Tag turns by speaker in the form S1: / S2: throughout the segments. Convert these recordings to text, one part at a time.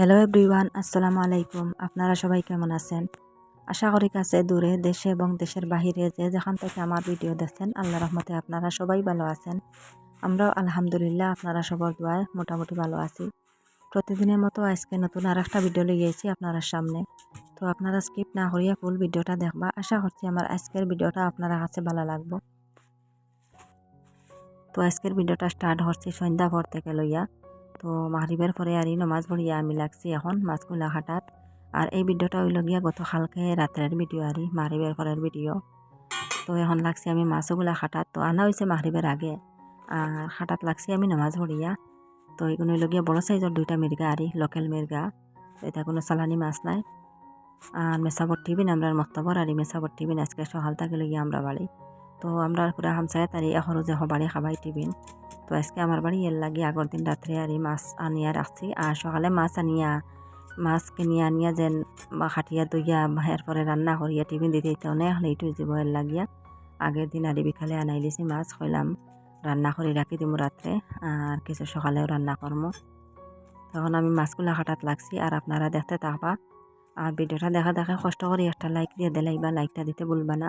S1: Hello everyone আসসালামু আলাইকুম আপনারা সবাই কেমন আছেন? আশা করি কাছে দূরে দেশে এবং দেশের বাহিরে যে যেখান থেকে আমার ভিডিও দেখছেন, আল্লাহ রহমতে আপনারা সবাই ভালো আছেন। আমরাও আলহামদুলিল্লাহ আপনারা সবার দোয়ায় মোটামুটি ভালো আছি। প্রতিদিনের মতো আজকে নতুন আর একটা ভিডিও লিয়েছি আপনারা সামনে। তো আপনারা স্কিপ না করিয়া ফুল ভিডিওটা দেখবা। আশা করছি আমার আজকের ভিডিওটা আপনারা কাছে ভালো লাগবো। তো আজকের ভিডিওটা স্টার্ট হচ্ছে সন্ধ্যা ভর থেকে লইয়া। তো মাহরিবের পরে আর নমাজ পড়িয়া আমি লাগছি এখন মাছগুলা হাটাত আর এই ভিডিওটা হইল গিয়া গত কালকে রাত্রের ভিডিও আর মাহরিবের পরের ভিডিও তো এখন লাগছি আমি মাছগুলা খাটাত তো আনা হয়েছে মাহরিবের আগে। আর খাটাত লাগছি আমি নামাজ পড়িয়া তো এগুলো হইল গিয়া বড় সাইজের দুইটা মির্গা আরি লোকাল মির্গা এটা কোনো চালানি মাছ নাই। আর মেসাবর টিবিন আমরা মস্তবর আর মেসাবর টিবিন আজকে সকাল থেকে গিয়ে আমরা বাড়ি তো আমরা পুরা হামসায় তারি এখনও যে বাড়ি খাবাই টিবিন তো আজকে আমার বাড়ি এর লাগি আগর দিন রাত্রে আর মাছ আনিয়া রাখছি আর সকালে মাছ আনিয়া। মাছ কিনিয়া আনিয়া যেন খাটিয়া দইয়া এরপরে রান্না করিয়া টিফিন দিতে দিতে অনেক লেট হয়ে যাব এর লাগিয়া। আগের দিন আরি বিকালে আনাই লিছি মাছ খইলাম রান্না করে রাখি দিমু রাত্রে আর কিছু সকালেও রান্না করমু তখন আমি মাছগুলা খাটাত লাগছি। আর আপনারা দেখতে থাকবা। আর ভিডিওটা দেখা দেখা কষ্ট করে একটা লাইক দিয়ে, দিলাইবা লাইকটা দিতে ভুলবা না।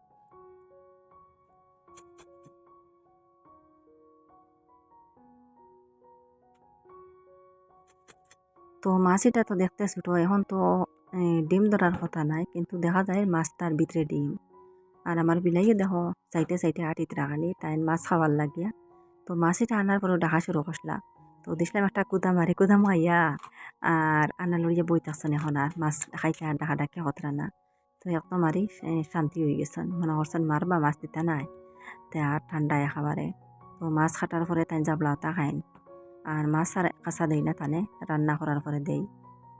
S1: তো মাছিটা তো দেখতে ছোট, এখন তো ডিম ধরার কথা নাই, কিন্তু দেখা যায় মাছটার ভিতরে ডিম। আর আমার বিলাইয়ে দেখো, সাইটে সাইটে আটিতে রাখালি তাই মাছ খাওয়ার লাগিয়া। তো মাছিটা আনার পরেও ডাকা শুরু করসলা তো দেখলাম একটা কুদা মারি, কুদা মাইয়া, আর আনা লড়িয়ে বই থাকছেন এখন আর, মাছ খাইতে আর ডাকা ডাকে হতরা না। তো একদম মারি শান্তি হয়ে গেছেন। মনে করছেন মারবা, মাছ দিতে নাই। তে আর ঠান্ডায় খাবারে তো মাছ খাটার পরে তাই জাবলা তা খাইন। আর মাছ আর কাঁচা দেই না তানে, রান্না করার পরে দেই।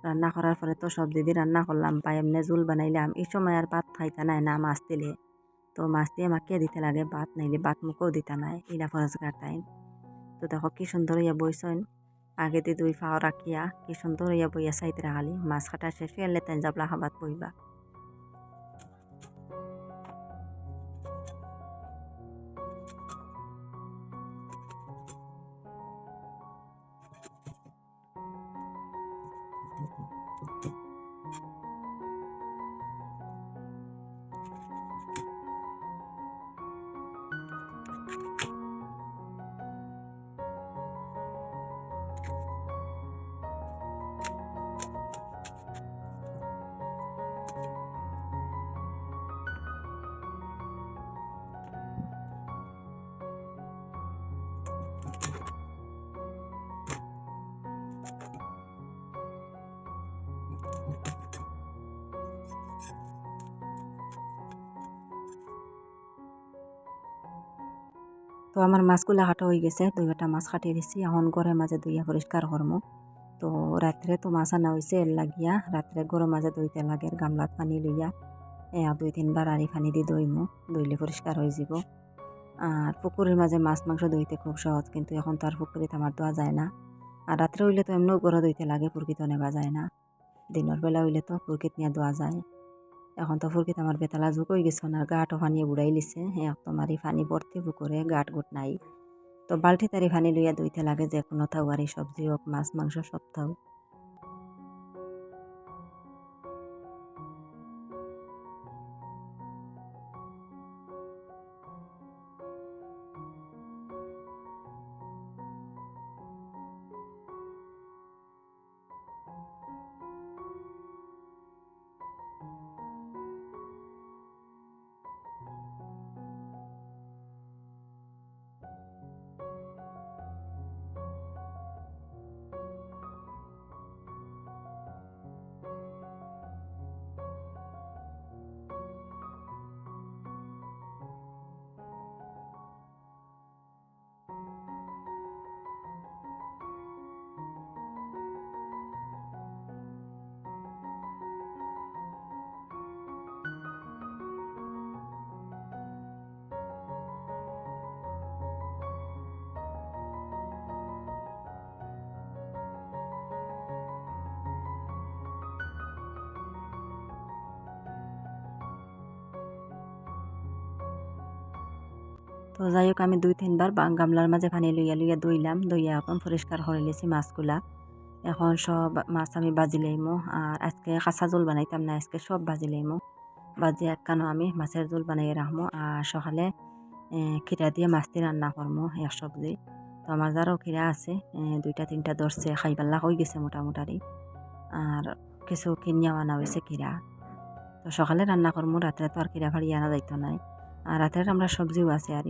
S1: রান্না করার পরে তো সব দিদি রান্না করলাম, পাই এমনি জুল বানাইলাম, এই সময় আর ভাত খাইতে নাই না মাছ দিলে। তো মাছ দিয়ে মাখিয়ে দিতে লাগে ভাত, নাইলে ভাত মুখেও দিতে নাই, ইলা ফরজগার টাইম। তো দেখো কি সুন্দর ইয়া বইছেন আগে দিয়ে দুই ফাও রাখিয়া, কি সুন্দর ইয়া বইয়া চাইতে রাখালি, মাছ কাটা শেষ হয়ে তেন যাবলা খাবাত বইবা। তো আমার মাছগুলা কাটা হয়ে গেছে দুই একটা মাছ কাটিয়ে দিছি। এখন ঘরের মাঝে দুইয়া পরিষ্কার করমু। তো রাত্রে তো মাছ আনা হয়েছে এর লাগিয়া, রাত্রে ঘরের মাঝে দইতে লাগে গামলাত পানি লইয়া। এয়া দুই তিনবার আড়ি পানি দিয়ে দইমু দইলে পরিষ্কার হয়ে যাব আর পুকুরের মাঝে মাছ মাংস দইতে খুব সহজ, কিন্তু এখন তো আর পুকুরিতে আমার দোয়া যায় না। আর রাত্রে হইলে তো এমনিও গড়ে দইতে লাগে, পুরকিত নেবা যায় না। দিনের বেলা হইলে তো পুরকিত নিয়ে দোয়া যায়। এখন তো ফুরকিতে আমার বেতালা ঝুঁক হয়ে গেছে আর গাটও ফানিয়ে বুড়াই লিছে। হ্যাঁ তো মারি ফানি ভর্তি পুকুরে গাঠ গুট নাই। তো বাল্টি তারি ফানি লইয়া দইতে লাগে যে কোনো থাও আর সবজি হোক, মাছ, মাংস, সব থাও তো যাই হোক, আমি দুই, তিনবার গামলার মাঝে পানি লইয়া লইয়া দইলাম দইয়া এখন পরিষ্কার করে লেছি মাছগুলা। এখন সব মাছ আমি বাজি লইমো, আর আজকে কাঁচা জল বানাইতাম না, আজকে সব বাজি লইমো। বাজি একখানো আমি মাছের জোল বানাইয়ে রাখব আর সকালে খিরা দিয়ে মাছটি রান্না করব এক সবজি। তো আমার যারও খিরা আছে দুইটা, তিনটা ধরছে, খাইবাল্লা হয়ে গেছে মোটামুটারি। আর কিছু কিনিয়া আনা হয়েছে খিরা তো সকালে রান্না করব রাত্রে তো আর খিরা ফাড়ি আনা যাইতো নাই। আর রাতের আমরা সবজিও আছে, আর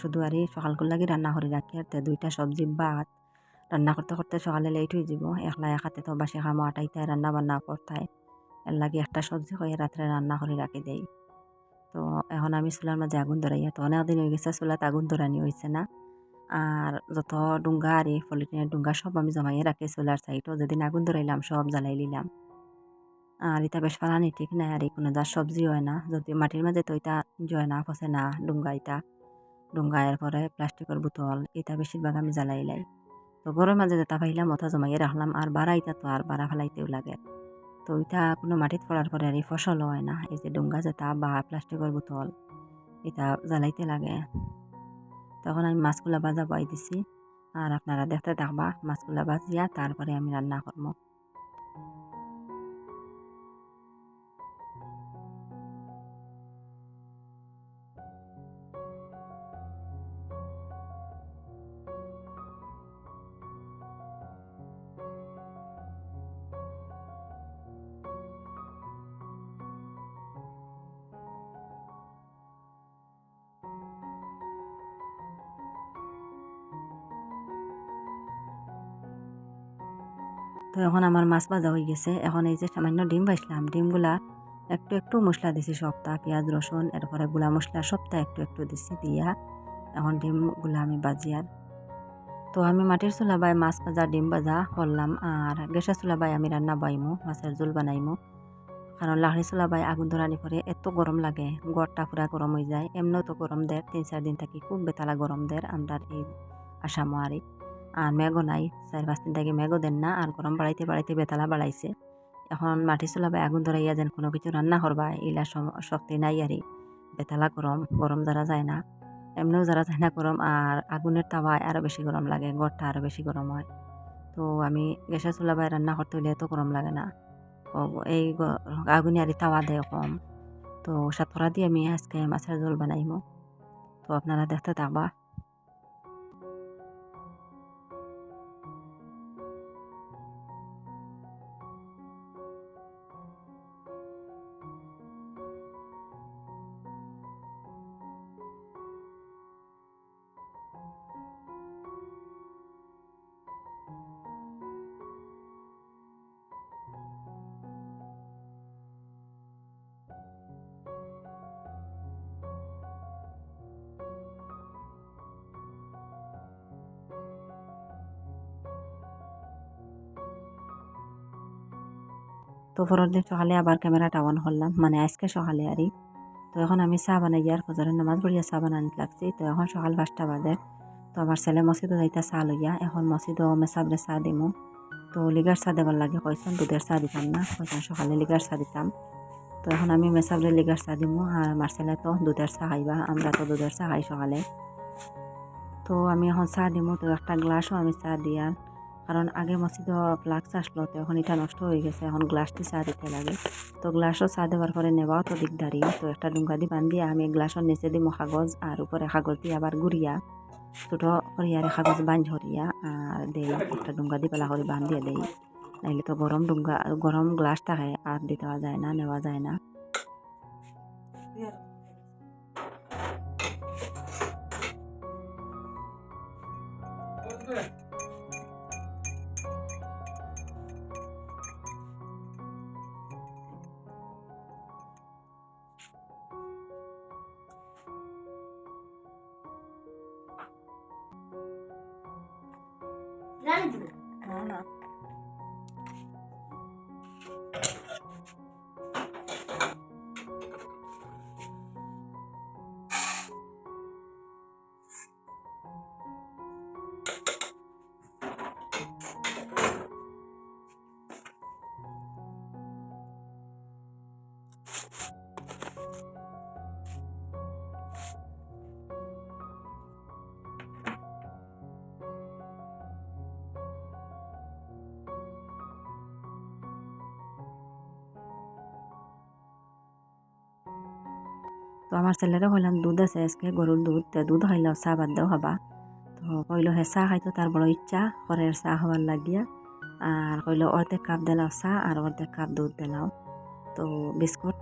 S1: শুধু আর সকালকুর লাগি রান্না করে রাখি আর দুইটা সবজি, ভাত। রান্না করতে করতে সকালে লেট হয়ে যাব, একলা একাতে তো বাসি খামো আটাইতায় রান্না বান্না করতায় এর লাগে একটা সবজি হয়ে রাত্রে রান্না করে, রাখি দেই। তো এখন আমি চুলার মাঝে আগুন ধরাইয়া, তো অনেক দিন হয়ে গেছে চুলাত আগুন ধরানি হয়েছে না। আর যত ডুঙ্গা, আর পলিথিনের ডুঙ্গা সব আমি জমাইয়ে রাখি চুলার সাইডও যেদিন আগুন ধরাইলাম, সব জ্বালাই নিলাম আর এটা বেশ ফালানি, ঠিক নাই আর কোনো যা সবজি হয় না। যদি মাটির মাঝে তো এটা জয় না, ফসে না ডুঙ্গা এটা। ডুঙ্গা এরপরে প্লাস্টিকের বোতল, এটা বেশিরভাগ আমি জ্বালাই লাই। তো ঘরের মাঝে যেটা পাইলাম, ওটা জমাইয়ে রাখলাম। আর বাড়া এটা তো আর বাড়া ফেলাইতেও লাগে। তো এটা কোনো মাটিত পড়ার পরে আর এই ফসল হয় না। এই যে ডুঙ্গা যেটা বা প্লাস্টিকের বোতল, এটা জ্বালাইতে লাগে। তখন আমি মাছগুলা ভাজা বয় দিছি। আর আপনারা দেখতে থাকবা, মাছগুলা ভাজিয়া তারপরে আমি রান্না করব তো এখন আমার মাছ ভাজা হয়ে গেছে। এখন এই যে সামান্য ডিম ভাজলাম। ডিমগুলা একটু একটু মশলা দিছি সপ্তাহ পেঁয়াজ, রসুন, এরপরে গুলা মশলা সপ্তাহ একটু একটু দিছি দিয়া এখন ডিমগুলা আমি বাজি আর। তো আমি মাটির চুলা বাই মাছ ভাজা, ডিম ভাজা করলাম আর গ্যাসের চুলা বাই আমি রান্না বাইমু, মাছের জোল বানাইমু। কারণ লাহড়ি চুলা বাই আগুন ধরানি করে এত গরম লাগে গড়টা পুরা গরম হয়ে যায়। এমনিও তো গরম দেয়, তিন চার দিন থাকি খুব বেতালা গরম দেয় আমরা এই আসামো আর। আর মেঘও নাই। চার পাঁচ দিন থেকে মেঘও দেন না আর গরম বাড়াইতে বাড়াইতে বেতালা বাড়াইছে এখন মাটি চুলাবে, আগুন ধরাইয়া যেন কোনো কিছু রান্না করবা সম- শক্তি নাই আরই বেতালা গরম গরম যারা যায় না। এমনিও যারা যায় না গরম আর আগুনের তাওয়ায় আরও বেশি গরম লাগে গড়টা আরও বেশি গরম হয়। তো আমি গ্যাসের চুলাবায় রান্না করতে হলে এত গরম লাগে না। এই আগুনে আর তাওয়া দেয় কম তো সাতরা দিয়ে আমি আজকে মাছের ঝোল বানাইমো। তো আপনারা দেখতে থাকবা তো পরের দিন সকালে আবার ক্যামেরাটা অন করলাম। মানে আজকে সকালে আরই তো এখন আমি চা বানাই আর ফজরের নামাজ পড়িয়া চা বানানিতে লাগছি। তো এখন সকাল পাঁচটা বাজে। তো আমার ছেলে মসজিদও যাইতা চা লইয়া, এখন মসজিদও মেসাবরে চা দিমু। তো লিগার চা দেবার লাগে কইছেন, দুধের চা দিতাম না। কইছেন সকালে লিগার চা দিতাম। তো এখন আমি মেসাবরে লিগার চা দিমু। আর আমার ছেলে তো দুধের চা খাইবা, আমরা তো দুধের চা খাই সকালে। তো আমি এখন চা দিমু। তো একটা গ্লাসও আমি চা দিয়ার কারণ আগে মসজিদ ফ্লাক্স আসলো তো এখন এটা নষ্ট হয়ে গেছে, এখন গ্লাসটি চা দিতে লাগে। তো গ্লাসও চা দেওয়ার পরে নেওয়াও তো দিকদারি তো একটা ডুঙ্গা দিয়ে বান্ধিয়া আমি গ্লাসের নিচে দিমো কাগজ, আর উপরে কাগজ দিয়ে আবার গুড়িয়া ছোটো করিয়ারে কাগজ বাঁধ হরিয়া আর দেই একটা ডুঙ্গা দিয়ে পেলা করে বান্ধিয়ে দেই। নাইলে তো গরম ডুঙ্গা, গরম গ্লাস থাকে, আর দিতে যায় না, নেওয়া যায় না। Yeah. তো আমার ছেলেরে কইলাম, দুধ আছে আজকে গরুর দুধ, তে দুধ খাইলেও চাহ বাদ দেও, খাবা। তো কইলো, হে, চাহ খাইতো তার বড় ইচ্ছা ঘরের চাহ খাওয়ার লাগিয়া। আর কইলো অর্ধেক কাপ দিলাও চাহ আর অর্ধেক কাপ দুধ দিলাও তো বিস্কুট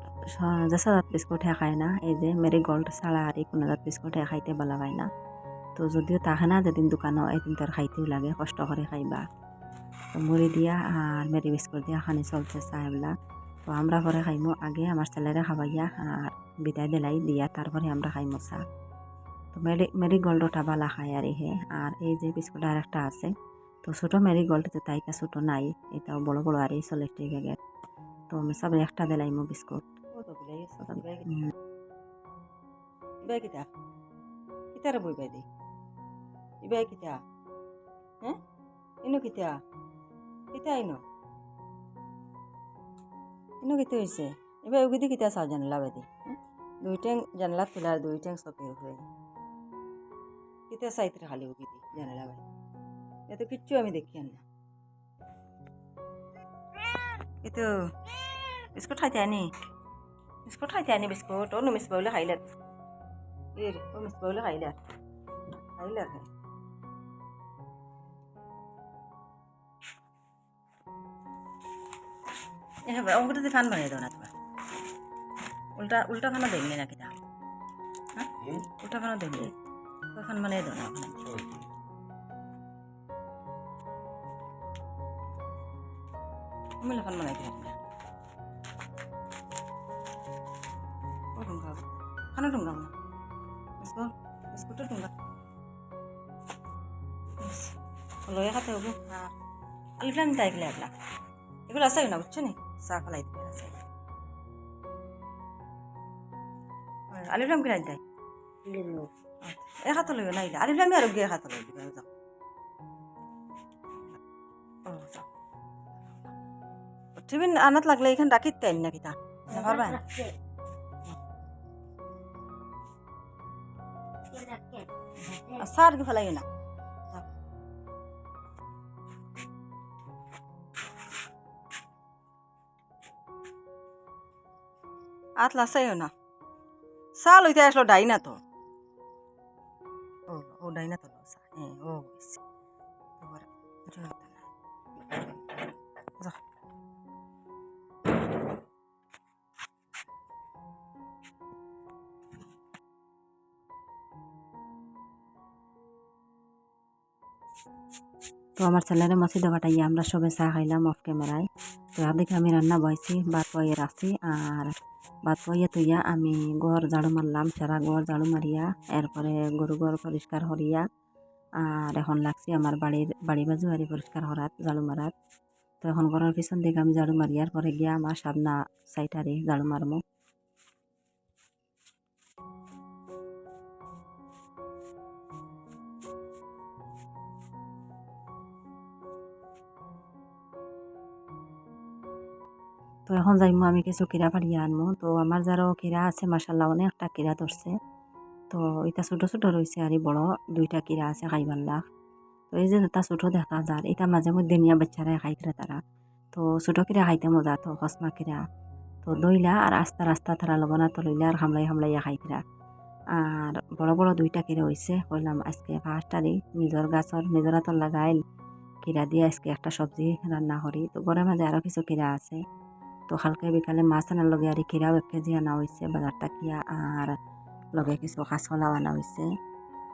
S1: যেসা জাত বিস্কুট হে খায় না, এই যে মেরি গোল্ড ছাড়া আর কোনো জাত বিস্কুট হে খাইতে বলা পায় না। তো যদিও তাহে না যেদিন দোকানও এদিন তোর খাইতেও লাগে, কষ্ট করে খাইবা। তো মুড়ি দিয়া আর মেরি বিস্কুট দিয়া, খানি চলছে চাহগুলা তো আমরা পরে খাইমো। আগে আমার ছেলেরে খাবাইয়া আর বিদায় দিলাই দিয়া তারপরে আমরা খাইমো চাহ। তো মেরি মেরি গোল্ডটা বালা খায় আর হে। আর এই যে বিস্কুট আর একটা আছে। তো ছোটো মেরি গোল্ড তো তাইকা ছোটো নাই, এটাও বড় বড় আর এই চল্লিশ টাকা তো আমি সব একটা দিলাইমো বিস্কুট।
S2: ইবাই কিতা? হ্যাঁ ইনো কিতা? কিতা ইনো? ইনো কিতা হয়েছে এবার উগিদি কিতা চাও জানলা বাদি দুই ট্যাং জানলা খোলা দুই ট্যাং চকের উপরে কিতা চাইতে খালি উগিদি জানলা বাদি এত কিচ্ছু আমি দেখি আর না কিন্তু বিস্কুট খাইতে আনি বিস্কুট খাইতে আনি বিস্কুট ও মিস বলে খাইলে এর ও মিস বলে খাইলে খাইলে হ্যাঁ অঙ্কুটাতে ফান বানিয়ে দাও না তোমার উল্টা উল্টা ফানা দেখলি না কিনা হ্যাঁ? উল্টা ফানা দেখলি তো ফান বানিয়ে দাও না মিলে ফান বানাই দিলাম না। ও ঢুঙ্গা খানা ঢুঙ্গা না। বিস্কুট বিস্কুটও ঢুঙ্গা লয়ে খাতে হব হ্যাঁ আলিফলাম তাই গেলে এগুলো আছে না বুঝছ নি? ফেলাই দিবে আছে। আলিফলাম কিনা দেয় এক হাতে লইও না আলিফলামই আর গিয়ে হাতে লই দিবে যাও। ও যাও। টিফিন আনাত লাগলে এখানে রাখিত তাই না কিতা পারবা সার কি ফেলাই না আত লাসাইও না। চা লইতে আসলো ডাইনা তো। ও ও ডাইনা তো হ্যাঁ ও হতো।
S1: তো আমার ছেলেরে মসজিদে পাঠাইয়া আমরা সবে চা খাইলাম অফ ক্যামেরায় তো দেখে আমি রান্না বয়েছি ভাত বয়ে রাখছি আর ভাত বইয়ে তুইয়া, আমি ঘর ঝাড়ু মারলাম, সারা ঘর ঝাড়ু মারিয়া, এরপরে গরু ঘর পরিষ্কার হরিয়া আর এখন লাগছে আমার বাড়ির, বাড়ি বাজু আরি পরিষ্কার হরাত ঝাড়ু মারাত তো এখন ঘরের পিছন দিকে আমি ঝাড়ু মারিয়ার পরে গিয়া আমার সামনা সাইটারি ঝাড়ু মারমু। তো এখন যাইমু আমি কিছু কিরা পাড়িয়ে আনমু। তো আমার যারও কিরা আছে মাসাল্লাহ অনেকটা কিরা ধরছে। তো এটা ছোটো ছোটো রয়েছে আর বড়, দুইটা কিরা আছে খাইবার লাখ তো এই যে এটা ছোটো দেখা যার, এটা মাঝে মধ্যে নিয়ে বাচ্চারা খাইতরা তারা তো ছোটো কিরা খাইতে মজা, তো হসমা কিরা তো দইলা আর আস্তা রাস্তা তারা লবণা তো লইলা আর হামলাই হামলাইয়া খাইতরা আর বড় বড় দুইটা কিরা হয়েছে কইলাম আজকে ফার্স্টারি নিজের গাছর, নিজের হাতর লাগাইল। কিরা দিয়ে আজকে একটা সবজি রান্না করি। তো ঘরের মাঝে আরও কিছু কিরা আছে। তো হালকা বিকালে মাছ আনার লগে আর খিরাও এক কেজি আনা হয়েছে বাজার টাকিয়া আর লগে কিছু কাঁচকলাও আনা হয়েছে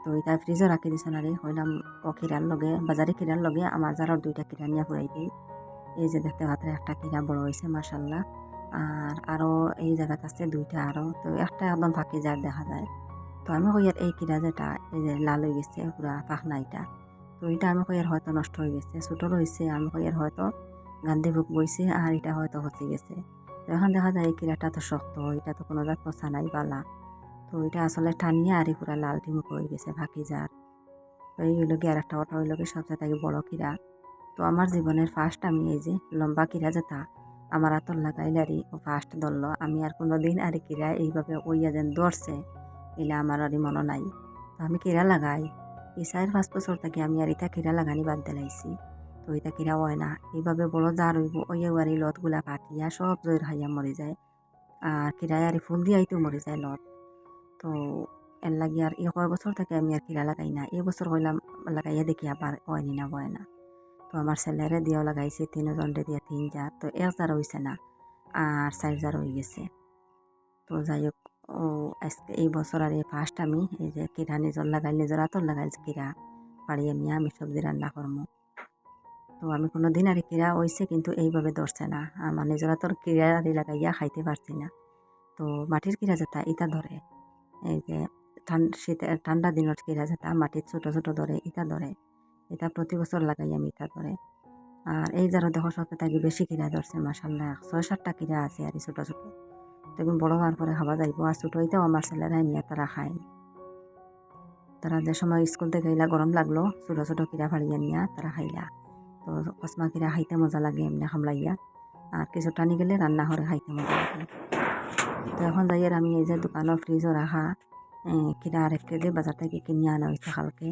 S1: তো এটা ফ্রিজে রাখি দিছে না রে হইলাম ও খিরার লগে বাজারে খিরার লগে আমার যারার দুইটা কিরা নিয়ে ফুরাই দিই এই যে দেখতে পাত্রে একটা কিরা বড় হয়েছে মাসাল্লাহ আর আরও এই জায়গাতে আছে দুইটা আরও তো একটা একদম ফাঁকি যার দেখা যায়। তো আমি কই আর এই কিরা যেটা, এই যে লাল হয়ে গেছে পুরা পাখনা এটা। তো এটা আমি কই আর হয়তো নষ্ট হয়ে গেছে ছোটো রয়েছে আমি কই আর হয়তো গান্ধী বুক বইছে আর এটা হয়তো হচ্ছে গেছে। তো এখন দেখা যায় কিরাটা তো শক্ত, এটা তো কোনো জাত পচা নাই বালা। তো এটা আসলে টানিয়ে আর পুরা লাল টিমুক হয়ে গেছে ফাঁকি যার। তো এই হইল গিয়ে আর একটা ওটা হইল গিয়ে সবচেয়ে থেকে বড় কিরা। তো আমার জীবনের ফার্স্ট আমি এই যে লম্বা কিরা যেটা আমার আতর লাগাইলারি ও ফার্স্ট ধরলো। আমি আর কোনো দিন আর কিরা এইভাবে ওইয়া যেন দৌড়ছে এলে আমার আর মনে নাই। তো আমি কিরা লাগাই। এই পাঁচ বছর থেকে আমি আর এটা কিরা লাগানি বাদ দিলাইছি। তো এটা কিরা হয় না এইভাবে বড় জার হইব ওইয়া আর এই লতগুলা কাটিয়া সব জয়ের খাইয়া মরে যায়। আর কিরায় আর ফুল দিয়াইতেও মরে যায় লত তো এর লাগি আর এই কয় বছর থেকে আমি আর কিরা লাগাই না। এই বছর হইলাম লাগাইয়া দেখি আবার হয়নি না বয় না। তো আমার ছেলেরে দিয়েও লাগাইছি তিনজনরে দিয়ে তিন জার তো এক জার হয়েছে না। আর চার জার হয়ে গেছে। তো যাই হোক ও আজকে এই বছর আর এই ফার্স্ট আমি এই যে কিরা নিজর লাগাই নিজর আতর লাগাইছি কিরা পাড়িয়ে নিয়ে আমি সবজি রান্না করব তো আমি কোনো দিন আর কিরা হয়েছে কিন্তু এইভাবে ধরছে না। আমার নিজেরা তোর কিরা লাগাইয়া খাইতে পারছি না, তো মাটির কিরা যেটা ইটা ধরে। এই যে ঠান্ডা শীত, ঠান্ডা দিনত কিরা যেটা মাটির ছোট ছোট ধরে ইটা ধরে। এটা প্রতি বছর লাগাই আমি ইটা ধরে। আর এই যারা দেখো সব থাকি বেশি কিরা ধরছে মাসাল্লাহ ছয় সাতটা কিরা আছে আর ছোট ছোট। তখন বড় হওয়ার পরে খাওয়া যাইব, আর ছোটো এটাও আমার ছেলেরাই নিয়ে তারা খায়। তারা যে সময় স্কুল থেকে গরম লাগল, ছোটো ছোটো কিরা ফাড়িয়া নিয়ে তারা খাইলা। তো কসমা কিরা খাইতে মজা লাগে, এমনি খামলাইয়া। আর কিছু টানি গেলে রান্না করে খাইতে মজা লাগে। তো এখন যাই আর আমি এই যে দোকানের ফ্রিজও রাখা কিরা আরেক কেজি বাজার থেকে কিনে আনা হয়েছে কালকে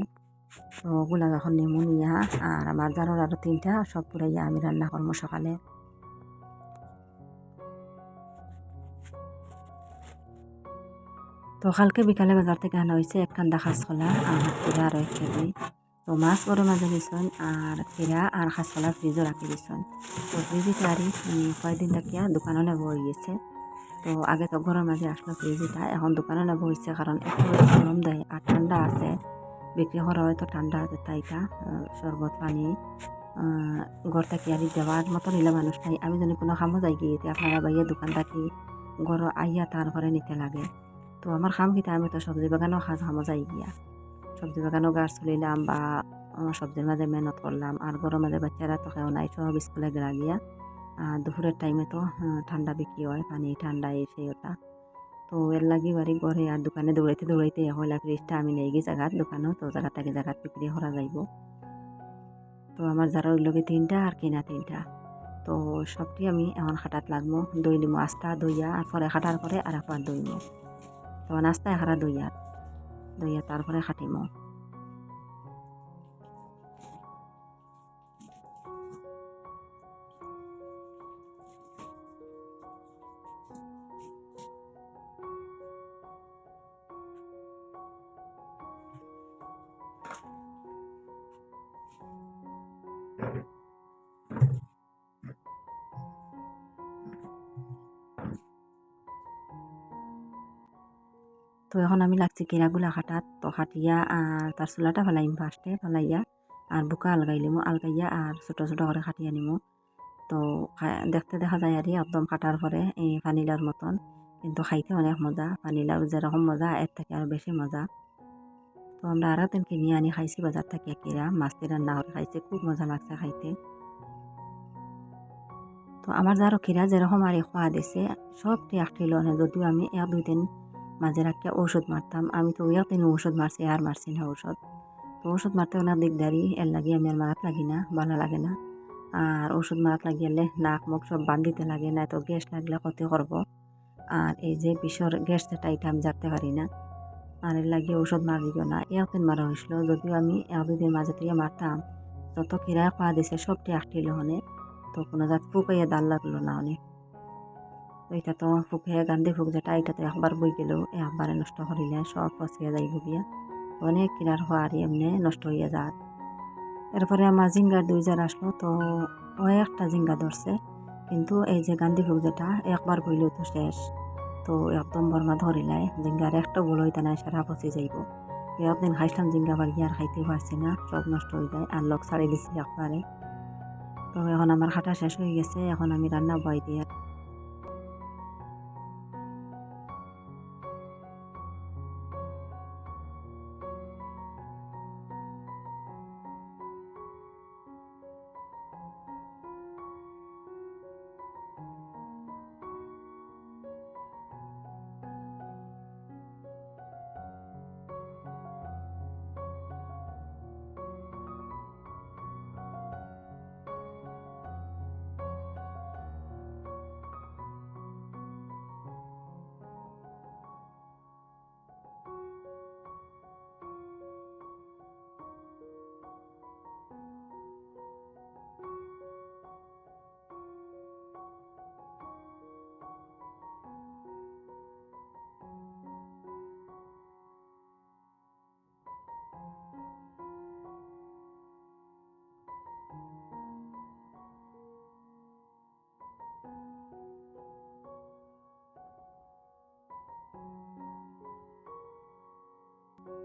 S1: তো ওগুলা এখন নেমু নিয়া, আর আমার জানোর আরও তিনটা সব পুরাইয়া আমি রান্না করব সকালে। তো কালকে বিকালে বাজার থেকে আনা হয়েছে এক কান্দা খাসকলা আর কিরা আরও এক কেজি। তো মাছ বড় মাঝে দিছন আর কিরা আর খাসকলা ফ্রিজও রাখি দিছন তো ফ্রিজিটা আর কয়েকদিন থাকিয়া দোকানও নেব গেছে তো আগে তো ঘরের মাঝে আসলো ফ্রিজিটা এখন দোকানে নেব হয়েছে কারণ একটু গরম দেয় আর ঠান্ডা আছে বিক্রি করা হয়তো ঠান্ডা আছে তাইটা শরবত পানি ঘর থেকে আর দেওয়ার মতো নিলে মানুষ নাই আমি যদি কোনো খামো যাই গিয়ে আপনারা বাইয়ে দোকান থাকি ঘর আইয়া তারপরে নিতে লাগে তো আমার খাম কিতা আমি তো সবজি বাগানও খাজ খামো যাই গিয়া সবজি বাগানও গাছ চলিলাম বা সবজির মাঝে মেহনত করলাম। আর গরম বাচ্চারা তো খেয়েও নাই, সব স্কুলে গেলা গিয়া। আর দুপুরের টাইমে তো ঠান্ডা বিক্রি হয়, পানি ঠান্ডা এই সেই ওটা। তো এর লাগি বাড়ি ঘরে আর দোকানে দৌড়াইতে দৌড়াইতে হইলা ফ্রিজটা আমি নেই গিয়ে জায়গাত দোকানও, তো জায়গা থেকে জায়গাত বিক্রি করা যাইব। তো আমার যারা ওই লগে তিনটা আর কিনা তিনটা। তো সবটি আমি এখন খাটাত লাগবো। দই লিমো আস্তা, দইয়া, আর পরে খাটার পরে আর একবার দইমো। তো নাস্তা এখারা দইয়া। দইয়া তারপরে খাটিমো তো এখন আমি লাগছি কিরাগুলা খাটাত তো খাটিয়া আর তার চুলাটা ফেলাইম ফার্স্টে ফেলাইয়া আর বুকা আলগাই লিমো, আলগাইয়া আর ছোটো ছোটো করে খাটিয়া নিমো। তো দেখতে দেখা যায় আর একদম কাটার পরে এই পানিলার মতন, কিন্তু খাইতে অনেক মজা পানিলার যেরকম মজা, এর থেকে আর বেশি মজা। তো আমরা আরও দিন কিনে আনি, খাইছি বাজার থেকে কিরা, মাছটি রান্না করে খাইছে, খুব মজা লাগছে খাইতে। তো আমার যারও কিরা যেরকম আর খোয়া দিছে সবটি আটটিল যদিও আমি এক দুই দিন মাঝে রাখিয়া ঔষধ মারতাম। আমি তো ওই দিন ঔষধ মারছি, আর মারছি না ঔষধ। তো ওষুধ মারতে অনেক দিকদারি এর লাগি আমি আর মারাত লাগি না ভালো লাগে না। আর ওষুধ মারাত লাগিলে নাক, মুখ সব বান্ধিতে লাগে না তো গ্যাস লাগলে ক্ষতি করব। আর এই যে বিষর গ্যাস যেটা, এটা আমি জানতে পারি না। আর এর লাগিয়ে ঔষধ মারিও না একদিন মারা হয়েছিল যদিও আমি এক দুদিন মাঝে থেকে মারতাম, যত কিরায় খাওয়া দিছে, সবটি আটটিল হনে। তো কোনো জাত ফুকাইয়া দাল লাগল না অনেক এটা তো ফুকে গান্ধী ফুক যেটা এটা তো একবার বই গেলেও একবারে নষ্ট করিলে সব পচিয়া যাইব গিয়া। অনেক কিনার হওয়ারই এমনি নষ্ট হইয়া যাত এরপরে আমার জিঙ্গার দুই জার আসলো, তো একটা জিঙ্গা ধরছে, কিন্তু এই যে গান্ধী ফুক যেটা, একবার বইলেও তো শেষ। তো একদম বর্মা ধরিলাই জিঙ্গার একটা বল হইতে নাই, সারা পচি যাইব। একদিন খাইছিলাম জিঙ্গা বাড়ি আর খাইতে পারছি না, সব নষ্ট হয়ে যায় আর লোক ছাড়ি দিছি একবারে। তো এখন আমার খাটা শেষ হয়ে গেছে, এখন আমি রান্না বয় দিয়ে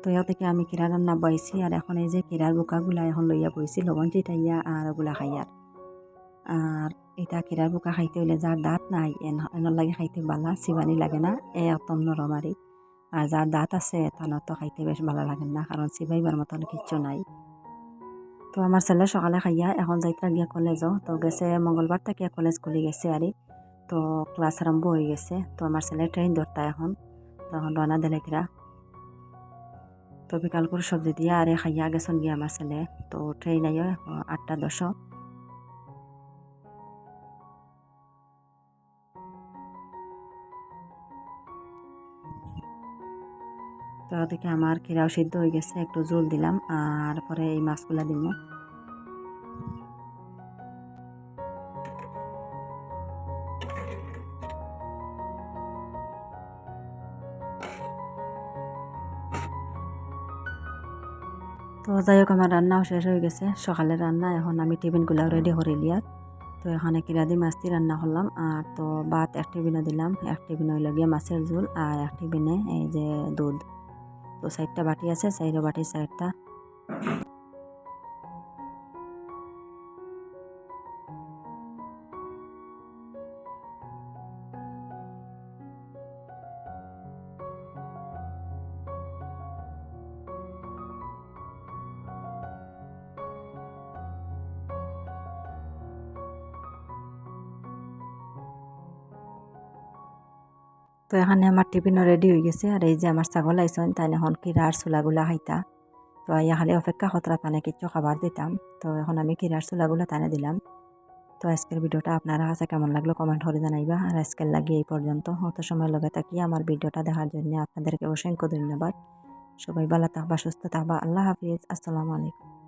S1: তো ইয়ার থেকে আমি কিরা রান্না বাইছি আর এখন এই যে কিরার বোকাগুলা এখন লইয়া বইছি, লবণ চিটাইয়া আর ওগুলা খাইয়ার আর এটা কিরার বোকা খাইতে হইলে যার দাঁত নাই, এন- লাগে খাইতে বালা চিবানি লাগে না, এ একদম নরম আরি আর যার দাঁত আছে তানোর তো খাইতে বেশ ভালো লাগে না কারণ চিবাইবার মতন কিচ্ছু নাই। তো আমার ছেলে সকালে খাইয়া এখন যাইতে গিয়া কলেজও তো গেছে মঙ্গলবার থেকে কলেজ খুলে গেছে আরি তো ক্লাস আরম্ভ হয়ে গেছে, তো আমার ছেলে ট্রেন ধরতা এখন। তখন রানা দিলে কিরা তো বিকাল করে সবজি দিয়ে আরে খাইয়া গেছেন গিয়ে আমার ছেলে, তো ট্রেন আইও আটটা দশ। তো ওদিকে আমার খিরাও সিদ্ধ হয়ে গেছে, একটু জোল দিলাম, আর পরে এই মাছগুলা দিব যাই হোক, আমার রান্নাও শেষ হয়ে গেছে। সকালে রান্না, এখন আমি টিফিনগুলো রেডি করে লিয়ার তো এখানে কিরাদি মাছটি রান্না করলাম। আর তো ভাত এক টিফিনে দিলাম। এক টিফিন হইল গিয়ে মাছের ঝোল আর এক টিফিনে এই যে দুধ। তো সাইডটা বাটি আছে, সাইডে বাটি চারটা তো এখানে আমার টিফিনও রেডি হয়ে গেছে। আর এই যে আমার ছাগল আইসন তাই এখন কিরার চুলাগুলা খাইতা তো খালি অপেক্ষা খতরা তানে কিছু খাবার দিতাম। তো এখন আমি কিরার চুলাগুলা তানে দিলাম। তো আজকের ভিডিওটা আপনারা কাছে কেমন লাগল কমেন্ট করে জানাইবা। আর আজকের লাগে এই পর্যন্ত। অত সময় লগে থাকি আমার ভিডিওটা দেখার জন্য আপনাদেরকে অসংখ্য ধন্যবাদ। সবাই ভালো থাকবা, সুস্থ থাকবা। আল্লাহ হাফিজ। আসসালামু আলাইকুম।